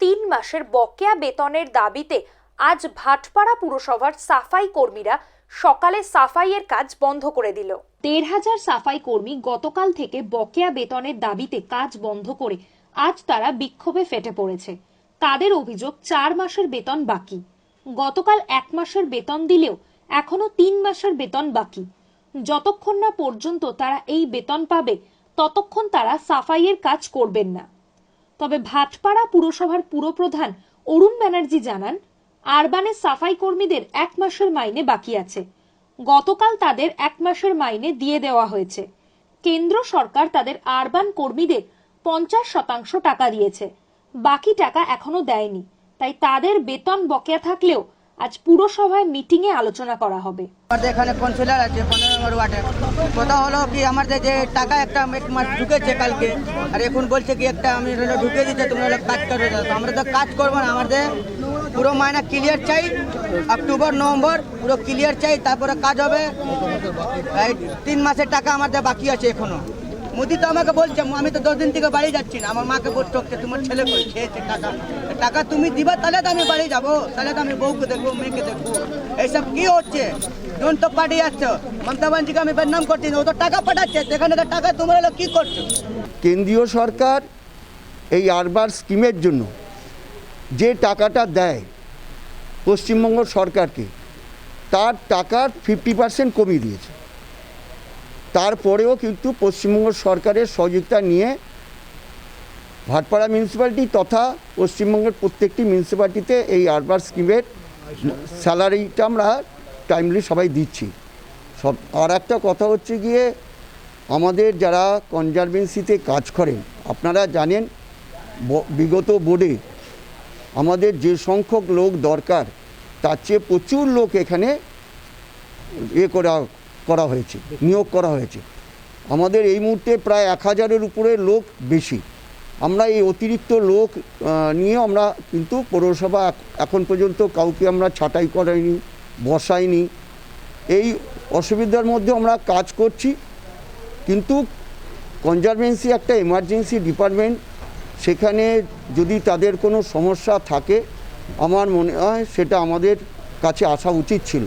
তিন মাসের বকেয়া বেতনের দাবিতে আজ ভাটপাড়া পুরসভার সাফাই কর্মীরা সকালে সাফাইয়ের কাজ বন্ধ করে দিল। দেড় হাজার সাফাই কর্মী গতকাল থেকে বকেয়া বেতনের দাবিতে কাজ বন্ধ করে আজ তারা বিক্ষোভে ফেটে পড়েছে। তাদের অভিযোগ, চার মাসের বেতন বাকি। গতকাল এক মাসের বেতন দিলেও এখনও তিন মাসের বেতন বাকি। যতক্ষণ না পর্যন্ত তারা এই বেতন পাবে, ততক্ষণ তারা সাফাইয়ের কাজ করবেন না। তবে ভাটপাড়া পুরসভার পুরপ্রধান অরুণ ব্যানার্জি জানান আরবানের সাফাই কর্মীদের এক মাসের মাইনে বাকি আছে। গতকাল তাদের এক মাসের মাইনে দিয়ে দেওয়া হয়েছে। কেন্দ্র সরকার তাদের আরবান কর্মীদের পঞ্চাশ শতাংশ টাকা দিয়েছে। বাকি টাকা এখনও দেয়নি। তাই তাদের বেতন বকেয়া থাকলেও আজ পুরসভায় মিটিংয়ে আলোচনা করা হবে। আমাদের এখানে কাউন্সিলর আছে পনেরো ওয়াটার কথা হলো কি আমাদের যে টাকা একটা এক মাস ঢুকেছে কালকে, আর এখন বলছে কি একটা আমি ঢুকে দিতে, তোমরা কাজ করবে। আমরা তো কাজ করব না আমাদের পুরো মাইনা ক্লিয়ার চাই, অক্টোবর, নভেম্বর, পুরো ক্লিয়ার চাই, তারপরে কাজ হবে। তিন মাসের টাকা আমাদের বাকি আছে এখনও। মোদি তো আমাকে বলছে আমি তো দশ দিন থেকে বাড়ি যাচ্ছি না। আমার মাকে বলছে "ওকে, তোমার ছেলে কই? খেয়েছে টাকা টাকা তুমি দিবা তাহলে তো আমি বাড়ি যাব। তাহলে তো আমি বউকে দেখব মেয়েকে দেখব। এইসব কি হচ্ছে? যখন তো পার্টি যাচ্ছ। মমতা ব্যানার্জিকে আমি বদনাম করছি ও তো টাকা পাঠাচ্ছে। সেখানে তো টাকা তোমরা কি করছ? কেন্দ্রীয় সরকার এই আরবার স্কিমের জন্য যে টাকাটা দেয় পশ্চিমবঙ্গ সরকারকে তার টাকার ফিফটি পার্সেন্ট কমিয়ে দিয়েছে। তারপরেও কিন্তু পশ্চিমবঙ্গ সরকারের সহযোগিতা নিয়ে ভাটপাড়া মিউনিসিপ্যালিটি তথা পশ্চিমবঙ্গের প্রত্যেকটি মিউনিসিপ্যালিটিতে এই আরবার স্কিমের স্যালারিটা আমরা টাইমলি সবাই দিচ্ছি। সব, আর একটা কথা হচ্ছে গিয়ে আমাদের যারা কনজারভেন্সিতে কাজ করেন, আপনারা জানেন বিগত বোর্ডে আমাদের যে সংখ্যক লোক দরকার, তার চেয়ে প্রচুর লোক এখানে এ করা করা হয়েছে, নিয়োগ করা হয়েছে। আমাদের এই মুহূর্তে প্রায় এক হাজারের উপরে লোক বেশি। আমরা এই অতিরিক্ত লোক নিয়ে আমরা কিন্তু পৌরসভা এখন পর্যন্ত কাউকে আমরা ছাঁটাই করাইনি, বসাইনি। এই অসুবিধার মধ্যে আমরা কাজ করছি। কিন্তু কনজারভেন্সি একটা এমার্জেন্সি ডিপার্টমেন্ট সেখানে যদি তাদের কোনো সমস্যা থাকে, আমার মনে হয় সেটা আমাদের কাছে আসা উচিত ছিল।